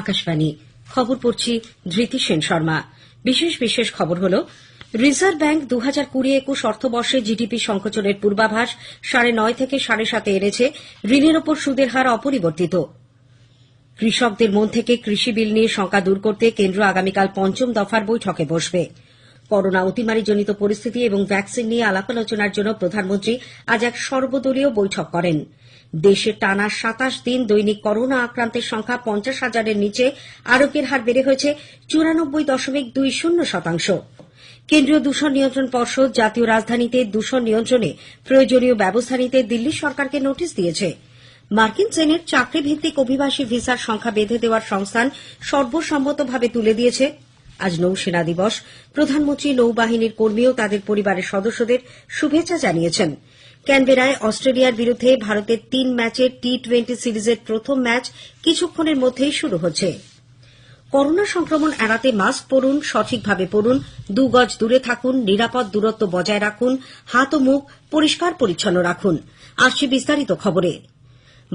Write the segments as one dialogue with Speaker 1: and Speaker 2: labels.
Speaker 1: আকাশবাণী খবর পড়ছি ধৃতি সেন শর্মা বিশেষ বিশেষ খবর হলো রিজার্ভ ব্যাঙ্ক দু হাজার কুড়ি একুশ অর্থবর্ষে জিডিপি সংকোচনের পূর্বাভাস সাড়ে নয় থেকে সাড়ে সাতে এনেছে ঋণের ওপর সুদের হার অপরিবর্তিত কৃষকদের মন থেকে কৃষি বিল নিয়ে শঙ্কা দূর করতে কেন্দ্র আগামীকাল পঞ্চম দফার বৈঠকে বসবে করোনা অতিমারিজনিত পরিস্থিতি এবং ভ্যাকসিন নিয়ে আলাপ আলোচনার জন্য প্রধানমন্ত্রী আজ এক সর্বদলীয় বৈঠক করেন দেশে টানা সাতাশ দিন দৈনিক করোনা আক্রান্তের সংখ্যা পঞ্চাশ হাজারের নিচে আরোগ্যের হার বেড়ে হয়েছে চুরানব্বই দশমিক দুই শূন্য শতাংশ কেন্দ্রীয় দূষণ নিয়ন্ত্রণ পর্ষদ জাতীয় রাজধানীতে দূষণ নিয়ন্ত্রণে প্রয়োজনীয় ব্যবস্থা নিতে দিল্লি সরকারকে নোটিশ দিয়েছে মার্কিন সেনেট চাকরিভিত্তিক অভিবাসী ভিসার সংখ্যা বেঁধে দেওয়ার সংস্থান সর্বসম্মতভাবে তুলে দিয়েছে আজ নৌসেনা দিবস প্রধানমন্ত্রী নৌবাহিনীর কর্মী ও তাদের পরিবারের সদস্যদের শুভেচ্ছা জানিয়েছেন ক্যানবেরায় অস্ট্রেলিয়ার বিরুদ্ধে ভারতের তিন ম্যাচের টি টোয়েন্টি সিরিজের প্রথম ম্যাচ কিছুক্ষণের মধ্যেই শুরু হচ্ছে করোনা সংক্রমণ এড়াতে মাস্ক পরুন সঠিকভাবে পরুন দু গজ দূরে থাকুন নিরাপদ দূরত্ব বজায় রাখুন হাত ও মুখ পরিষ্কার পরিচ্ছন্ন রাখুন আসছে বিস্তারিত খবরে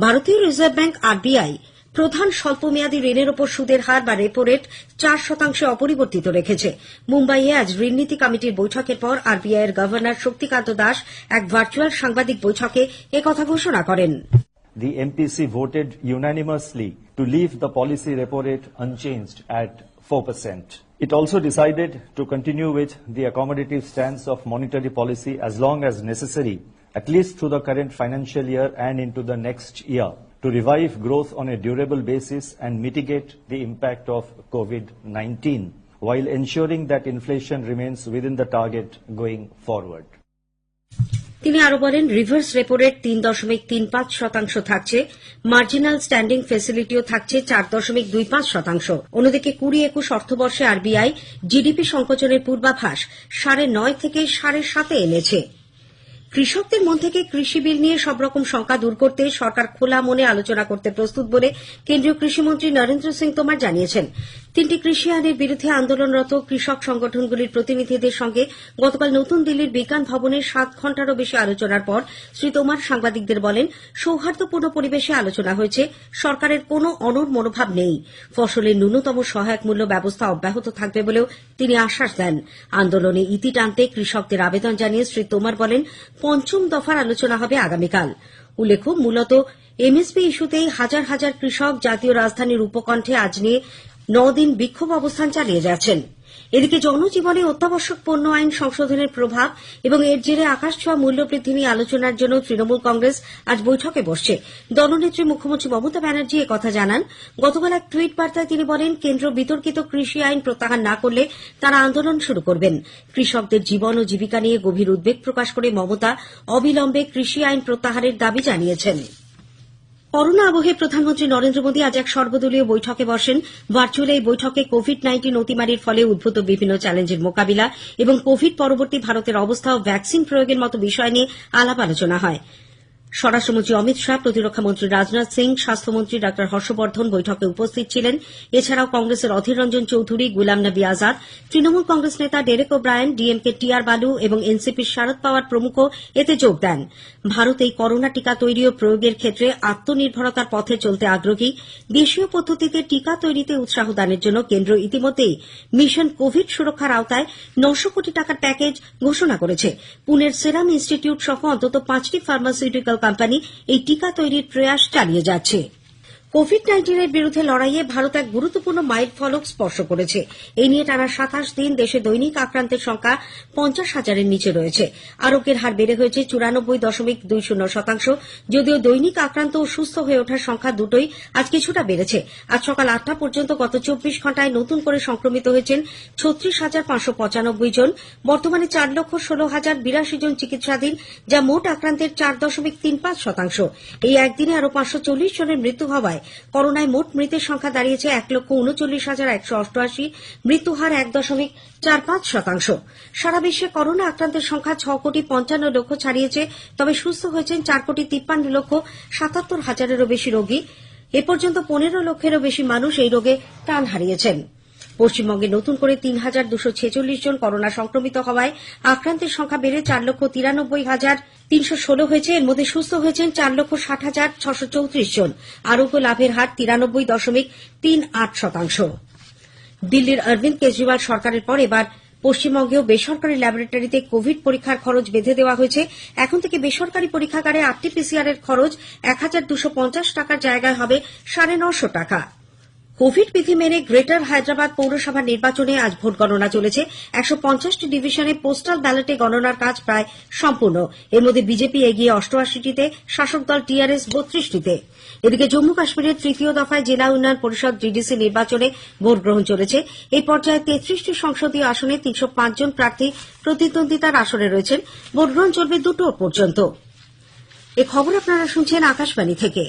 Speaker 1: ভারতীয় রিজার্ভ ব্যাঙ্ক আরবিআই প্রধান স্বল্পমেয়াদী ঋণের ওপর সুদের হার বা রেপো রেট চার শতাংশে অপরিবর্তিত রেখেছে মুম্বাইয়ে আজ ঋণনীতি কমিটির বৈঠকের পর আরবিআই এর গভর্নর শক্তিকান্ত দাস এক ভার্চুয়াল সাংবাদিক বৈঠকে একথা ঘোষণা করেন
Speaker 2: The MPC voted unanimously to leave the policy repo rate unchanged at 4%. It also decided to continue with the accommodative stance of monetary policy as long as necessary, at least through the current financial year and into the next year. to revive growth on a durable basis and mitigate the impact of COVID-19 while ensuring that inflation remains within the target going forward.
Speaker 1: তিনি আরো বলেন reverse repo rate তিন দশমিক তিন পাঁচ শতাংশ থাকছে marginal standing ফেসিলিটিও থাকছে চার দশমিক দুই পাঁচ শতাংশ অন্যদিকে কুড়ি একুশ অর্থবর্ষে আরবিআই জিডিপি সংকোচনের পূর্বাভাস সাড়ে নয় থেকে সাড়ে সাতে এনেছে কৃষকদের মন থেকে কৃষি বিল নিয়ে সব রকম শঙ্কা দূর করতে সরকার খোলা মনে আলোচনা করতে প্রস্তুত বলে কেন্দ্রীয় কৃষিমন্ত্রী নরেন্দ্র সিং তোমার জানিয়েছেন তিনটি কৃষি আইনের বিরুদ্ধে আন্দোলনরত কৃষক সংগঠনগুলির প্রতিনিধিদের সঙ্গে গতকাল নতুন দিল্লির বিজ্ঞান ভবনে সাত ঘণ্টারও বেশি আলোচনার পর শ্রী তোমার সাংবাদিকদের বলেন সৌহার্দ্যপূর্ণ পরিবেশে আলোচনা হয়েছে সরকারের কোন অনড় মনোভাব নেই ফসলের ন্যূনতম সহায়ক মূল্য ব্যবস্থা অব্যাহত থাকবে বলেও তিনি আশ্বাস দেন আন্দোলনে ইতি টানতে কৃষকদের আবেদন জানিয়ে শ্রী তোমার বলেন পঞ্চম দফার আলোচনা হবে আগামীকাল উল্লেখ মূলত এমএসপি ইস্যুতেই হাজার হাজার কৃষক জাতীয় রাজধানীর উপকণ্ঠে আজ নিয়ে নদিন বিক্ষোভ অবস্থান চালিয়ে যাচ্ছেন এদিকে জনজীবনে অত্যাবশ্যক পণ্য আইন সংশোধনের প্রভাব এবং এর জেরে আকাশছোঁয়া মূল্যবৃদ্ধি নিয়ে আলোচনার জন্য তৃণমূল কংগ্রেস আজ বৈঠকে বসছে দলনেত্রী মুখ্যমন্ত্রী মমতা ব্যানার্জি কথা জানান গতকাল এক টুইট বার্তায় তিনি বলেন কেন্দ্র বিতর্কিত কৃষি আইন প্রত্যাহার না করলে তারা আন্দোলন শুরু করবেন কৃষকদের জীবন ও জীবিকা নিয়ে গভীর উদ্বেগ প্রকাশ করে মমতা অবিলম্বে কৃষি আইন প্রত্যাহারের দাবি জানিয়েছেন করোনা আবহে প্রধানমন্ত্রী নরেন্দ্র মোদী আজ এক সর্বদলীয় বৈঠকে বসেন ভার্চুয়াল এই বৈঠকে কোভিড নাইন্টিন অতিমারির ফলে উদ্ভূত বিভিন্ন চ্যালেঞ্জের মোকাবিলা এবং কোভিড পরবর্তী ভারতের অবস্থা ও ভ্যাকসিন প্রয়োগের মতো বিষয় নিয়ে আলাপ আলোচনা হয় স্বরাষ্ট্রমন্ত্রী অমিত শাহ প্রতিরক্ষামন্ত্রী রাজনাথ সিং স্বাস্থ্যমন্ত্রী ডা হর্ষবর্ধন বৈঠকে উপস্থিত ছিলেন এছাড়াও কংগ্রেসের অধীর রঞ্জন চৌধুরী গুলাম নবী আজাদ তৃণমূল কংগ্রেস নেতা Derek Brien DMK T R Baalu এবং এনসিপির শারদ পাওয়ার প্রমুখ এতে যোগ দেন ভারত এই করোনা টিকা তৈরি ও প্রয়োগের ক্ষেত্রে আত্মনির্ভরতার পথে চলতে আগ্রহী দেশীয় পদ্ধতিতে টিকা তৈরিতে উৎসাহ দানের জন্য কেন্দ্র ইতিমধ্যেই মিশন কোভিড সুরক্ষার আওতায় নশো কোটি টাকার প্যাকেজ ঘোষণা করেছে পুনের সেরাম ইনস্টিটিউট সহ অন্তত পাঁচটি ফার্মাসিউটিক্যাল কোম্পানি এই টিকা তৈরির প্রয়াস চালিয়ে যাচ্ছে কোভিড নাইন্টিনের বিরুদ্ধে লড়াইয়ে ভারত এক গুরুত্বপূর্ণ মাইল ফলক স্পর্শ করেছে এই নিয়ে টানা সাতাশ দিন দেশে দৈনিক আক্রান্তের সংখ্যা পঞ্চাশ হাজারের নিচে রয়েছে আরোগ্যের হার বেড়ে হয়েছে চুরানব্বই দশমিক দুই শূন্য শতাংশ যদিও দৈনিক আক্রান্ত ও সুস্থ হয়ে ওঠার সংখ্যা দুটোই আজ কিছুটা বেড়েছে আজ সকাল আটটা পর্যন্ত গত চব্বিশ ঘন্টায় নতুন করে সংক্রমিত হয়েছেন ছত্রিশ হাজার পাঁচশো পঁচানব্বই জন বর্তমানে চার লক্ষ ষোলো হাজার বিরাশি জন চিকিৎসাধীন যা মোট আক্রান্তের চার দশমিক তিন পাঁচ শতাংশ এই একদিনে আরও পাঁচশো চল্লিশ জনের মৃত্যু হওয়ায় বাংলায় করোনায় মোট মৃতের সংখ্যা দাঁড়িয়েছে এক লক্ষ উনচল্লিশ হাজার একশো অষ্টআশি মৃত্যুহার এক দশমিক চার পাঁচ শতাংশ সারা বিশ্বে করোনা আক্রান্তের সংখ্যা ছ কোটি পঞ্চান্ন লক্ষ ছাড়িয়েছে তবে সুস্থ হয়েছেন চার কোটি তিপ্পান্ন লক্ষ সাতাত্তর হাজারেরও বেশি রোগী এ পর্যন্ত পনেরো লক্ষেরও বেশি মানুষ এই রোগে প্রাণ হারিয়েছেন পশ্চিমবঙ্গে নতুন করে তিন হাজার দুশো ছেচল্লিশ জন করোনা সংক্রমিত হওয়ায় আক্রান্তের সংখ্যা বেড়ে চার লক্ষ তিরানব্বই হাজার তিনশো ষোলো হয়েছে এর মধ্যে সুস্থ হয়েছেন চার লক্ষ ষাট হাজার ছশো চৌত্রিশ জন আরোগ্য লাভের হার তিরানব্বই দশমিক তিন আট শতাংশ দিল্লির অরবিন্দ কেজরিওয়াল সরকারের পর এবার পশ্চিমবঙ্গেও বেসরকারি ল্যাবরেটরিতে কোভিড পরীক্ষার খরচ বেঁধে দেওয়া হয়েছে এখন থেকে বেসরকারি পরীক্ষাগারে আরটি পিসিআর এর খরচ এক হাজার দুশো পঞ্চাশ টাকার জায়গায় হবে সাড়ে নশো টাকা কোভিড বিধি মেনে গ্রেটার হায়দ্রাবাদ পৌরসভা নির্বাচনে আজ ভোট গণনা চলেছে একশো পঞ্চাশটি ডিভিশনে পোস্টাল ব্যালটে গণনার কাজ প্রায় সম্পূর্ণ এর মধ্যে বিজেপি এগিয়ে অষ্টআশিটিতে শাসক দল টিআরএস বত্রিশটিতে এদিকে জম্মু কাশ্মীরের তৃতীয় দফায় জেলা উন্নয়ন পরিষদ ডিডিসি নির্বাচনে ভোট গ্রহণ চলেছে এই পর্যায়ে তেত্রিশটি সংসদীয় আসনে তিনশো পাঁচজন প্রার্থী প্রতিদ্বন্দ্বিতার আসনে রয়েছেন ভোট গ্রহণ চলবে দুটো পর্যন্ত এ খবর আপনারা শুনছেন আকাশবাণী থেকে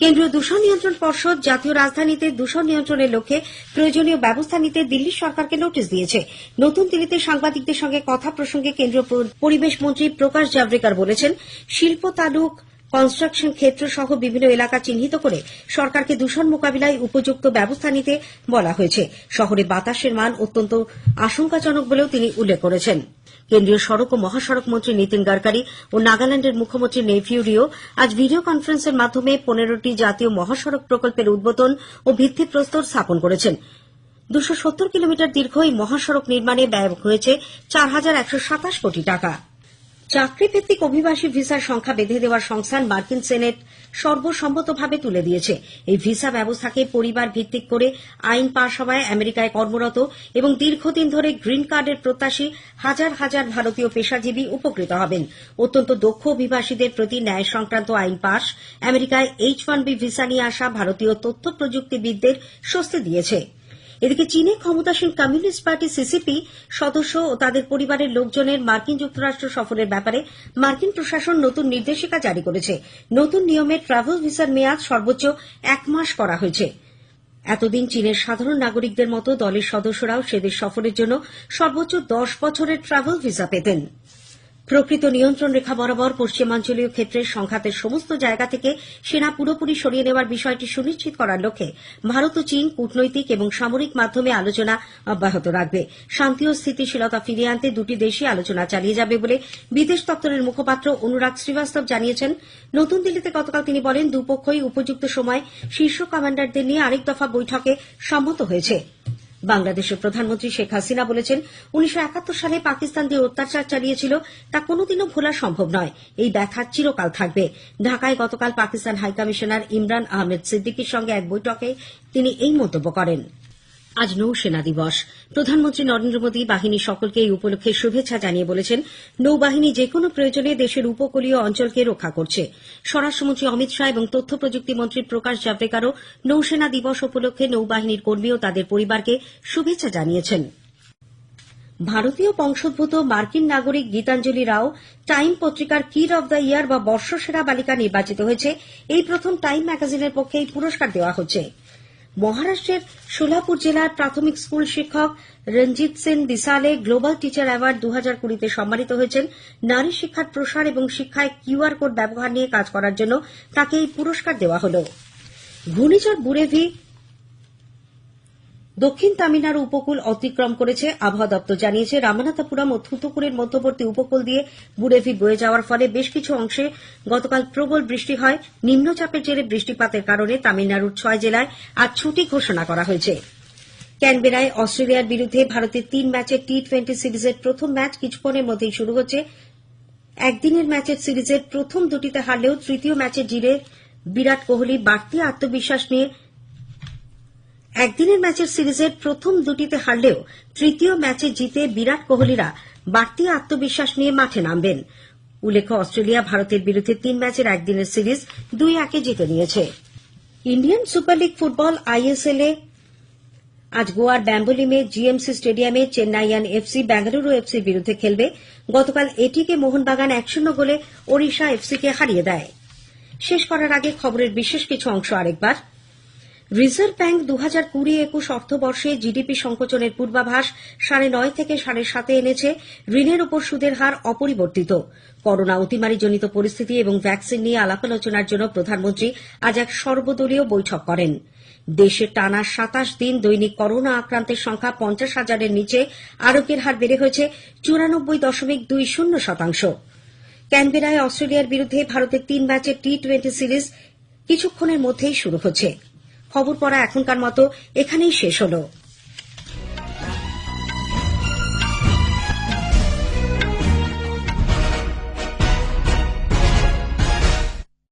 Speaker 1: কেন্দ্রীয় দূষণ নিয়ন্ত্রণ পর্ষদ জাতীয় রাজধানীতে দূষণ নিয়ন্ত্রণের লক্ষ্যে প্রয়োজনীয় ব্যবস্থা নিতে দিল্লি সরকারকে নোটিশ দিয়েছে নতুন দিল্লিতে সাংবাদিকদের সঙ্গে কথা প্রসঙ্গে কেন্দ্রীয় পরিবেশ মন্ত্রী প্রকাশ জাভড়েকর বলেছেন শিল্প তালুক কনস্ট্রাকশন ক্ষেত্র সহ বিভিন্ন এলাকা চিহ্নিত করে সরকারকে দূষণ মোকাবিলায় উপযুক্ত ব্যবস্থা নিতে বলা হয়েছে শহরে বাতাসের মান অত্যন্ত আশঙ্কাজনক বলেও তিনি উল্লেখ করেছেন কেন্দ্রীয় সড়ক ও মহাসড়ক মন্ত্রী নীতিন গাডকারি ও নাগাল্যান্ডের মুখ্যমন্ত্রী নেইফিউরিও আজ ভিডিও কনফারেন্সের মাধ্যমে পনেরোটি জাতীয় মহাসড়ক প্রকল্পের উদ্বোধন ও ভিত্তিপ্রস্তর স্থাপন করেছেন দুশো সত্তর কিলোমিটার দীর্ঘ এই মহাসড়ক নির্মাণে ব্যয় হয়েছে চার হাজার একশো সাতাশ কোটি টাকা চাকরিভিত্তিক অভিবাসী ভিসার সংখ্যা বেঁধে দেওয়ার সংস্থান মার্কিন সেনেট সর্বসম্মতভাবে তুলে দিয়েছে এই ভিসা ব্যবস্থাকে পরিবার ভিত্তিক করে আইন পাশ হওয়ায় আমেরিকায় কর্মরত এবং দীর্ঘদিন ধরে গ্রিন কার্ডের প্রত্যাশী হাজার হাজার ভারতীয় পেশাজীবী উপকৃত হবেন অত্যন্ত দক্ষ অভিবাসীদের প্রতি ন্যায় সংক্রান্ত আইন পাশ আমেরিকায় এইচ ওয়ান বি ভিসা নিয়ে আসা ভারতীয় তথ্য প্রযুক্তিবিদদের স্বস্তি দিয়েছে এদিকে চীনে ক্ষমতাসীন কমিউনিস্ট পার্টি সিসিপি সদস্য ও তাদের পরিবারের লোকজনের মার্কিন যুক্তরাষ্ট্র সফরের ব্যাপারে মার্কিন প্রশাসন নতুন নির্দেশিকা জারি করেছে নতুন নিয়মে ট্রাভেল ভিসার মেয়াদ সর্বোচ্চ এক মাস করা হয়েছে এতদিন চীনের সাধারণ নাগরিকদের মতো দলের সদস্যরাও সেদের সফরের জন্য সর্বোচ্চ দশ বছরের ট্রাভেল ভিসা পেতেন প্রকৃত নিয়ন্ত্রণ রেখা বরাবর পশ্চিমাঞ্চলীয় ক্ষেত্রের সংঘাতের সমস্ত জায়গা থেকে সেনা পুরোপুরি সরিয়ে নেওয়ার বিষয়টি সুনিশ্চিত করার লক্ষ্যে ভারত ও চীন কূটনৈতিক এবং সামরিক মাধ্যমে আলোচনা অব্যাহত রাখবে শান্তি ও স্থিতিশীলতা ফিরিয়ে আনতে দুটি দেশই আলোচনা চালিয়ে যাবে বলে বিদেশ দপ্তরের মুখপাত্র অনুরাগ শ্রীবাস্তব জানিয়েছেন নতুন দিল্লিতে গতকাল তিনি বলেন দুপক্ষই উপযুক্ত সময় শীর্ষ কমান্ডারদের নিয়ে আরেক দফা বৈঠকে সম্মত হয়েছে বাংলাদেশের প্রধানমন্ত্রী শেখ হাসিনা বলেছেন উনিশশো সালে পাকিস্তান যে অত্যাচার চালিয়েছিল তা কোনোদিনও ভোলা সম্ভব নয় এই ব্যথা চিরকাল থাকবে ঢাকায় গতকাল পাকিস্তান হাইকমিশনার ইমরান আহমেদ সিদ্দিকির সঙ্গে এক বৈঠকে তিনি এই মন্তব্য করেন আজ নৌসেনা দিবস প্রধানমন্ত্রী নরেন্দ্র মোদী বাহিনীর সকলকে এই উপলক্ষে শুভেচ্ছা জানিয়ে বলেছেন নৌবাহিনী যেকোনো প্রয়োজনে দেশের উপকূলীয় অঞ্চলকে রক্ষা করছে স্বরাষ্ট্রমন্ত্রী অমিত শাহ এবং তথ্য প্রযুক্তি মন্ত্রী প্রকাশ জাভড়েকারও নৌসেনা দিবস উপলক্ষে নৌবাহিনীর কর্মী ও তাদের পরিবারকে শুভেচ্ছা জানিয়েছেন ভারতীয় বংশোদ্ভূত মার্কিন নাগরিক গীতাঞ্জলি রাও টাইম পত্রিকার কিড অব দ্য ইয়ার বা বর্ষসেরা বালিকা নির্বাচিত হয়েছে এই প্রথম টাইম ম্যাগাজিনের পক্ষে এই পুরস্কার দেওয়া হচ্ছে মহারাষ্ট্রের সোলাপুর জেলার প্রাথমিক স্কুল শিক্ষক Ranjit Sinh Disale global teacher award দু হাজার কুড়িতে সম্মানিত হয়েছেন নারী শিক্ষার প্রসার এবং শিক্ষায় কিউআর কোড ব্যবহার নিয়ে কাজ করার জন্য তাকে এই পুরস্কার দেওয়া হল ঘূর্ণিঝড় বুরেভি দক্ষিণ তামিলনাড়ু উপকূল অতিক্রম করেছে আবহাওয়া দপ্তর জানিয়েছে রামানাথাপুরম ও থুতুকুড়ের মধ্যবর্তী উপকূল দিয়ে বুড়েভি বয়ে যাওয়ার ফলে বেশ কিছু অংশে গতকাল প্রবল বৃষ্টি হয় নিম্নচাপের জেরে বৃষ্টিপাতের কারণে তামিলনাড়ুর ছয় জেলায় আজ ছুটি ঘোষণা করা হয়েছে ক্যানবেরায় অস্ট্রেলিয়ার বিরুদ্ধে ভারতের তিন ম্যাচের টি টোয়েন্টি সিরিজের প্রথম ম্যাচ কিছুক্ষণের মধ্যেই শুরু হচ্ছে একদিনের ম্যাচের সিরিজের প্রথম দুটিতে হারলেও তৃতীয় ম্যাচে জিরে বিরাট কোহলি বাড়তি আত্মবিশ্বাস নিয়ে একদিনের ম্যাচের সিরিজের প্রথম দুটিতে হারলেও তৃতীয় ম্যাচে জিতে বিরাট কোহলিরা বাড়তি আত্মবিশ্বাস নিয়ে মাঠে নামবেন উল্লেখ্য অস্ট্রেলিয়া ভারতের বিরুদ্ধে তিন ম্যাচের একদিনের সিরিজ দুই একে জিতে নিয়েছে Indian super league football ISL এ আজ গোয়ার ব্যাম্বলিমে জিএমসি স্টেডিয়ামে চেন্নাইয়ান এফসি বেঙ্গালুরু এফসির বিরুদ্ধে খেলবে গতকাল এটিকে মোহনবাগান এক শূন্য গোলে ওড়িশা এফসিকে হারিয়ে দেয় শেষ করার আগে খবরের বিশেষ কিছু অংশ আরেকবার রিজার্ভ ব্যাঙ্ক দু হাজার কুড়ি একুশ অর্থবর্ষে জিডিপি সংকোচনের পূর্বাভাস সাড়ে নয় থেকে সাড়ে সাতে এনেছে ঋণের ওপর সুদের হার অপরিবর্তিত করোনা অতিমারিজনিত পরিস্থিতি এবং ভ্যাকসিন নিয়ে আলাপ আলোচনার জন্য প্রধানমন্ত্রী আজ এক সর্বদলীয় বৈঠক করেন দেশে টানা সাতাশ দিন দৈনিক করোনা আক্রান্তের সংখ্যা পঞ্চাশ হাজারের নিচে আরোগ্যের হার বেড়ে হয়েছে চুরানব্বই দশমিক দুই শূন্য শতাংশ ক্যানবেরায় অস্ট্রেলিয়ার বিরুদ্ধে ভারতের তিন ম্যাচের টি টোয়েন্টি সিরিজ কিছুক্ষণের মধ্যেই শুরু হচ্ছে খবর পড়া এখনকার মতো এখানেই শেষ হলো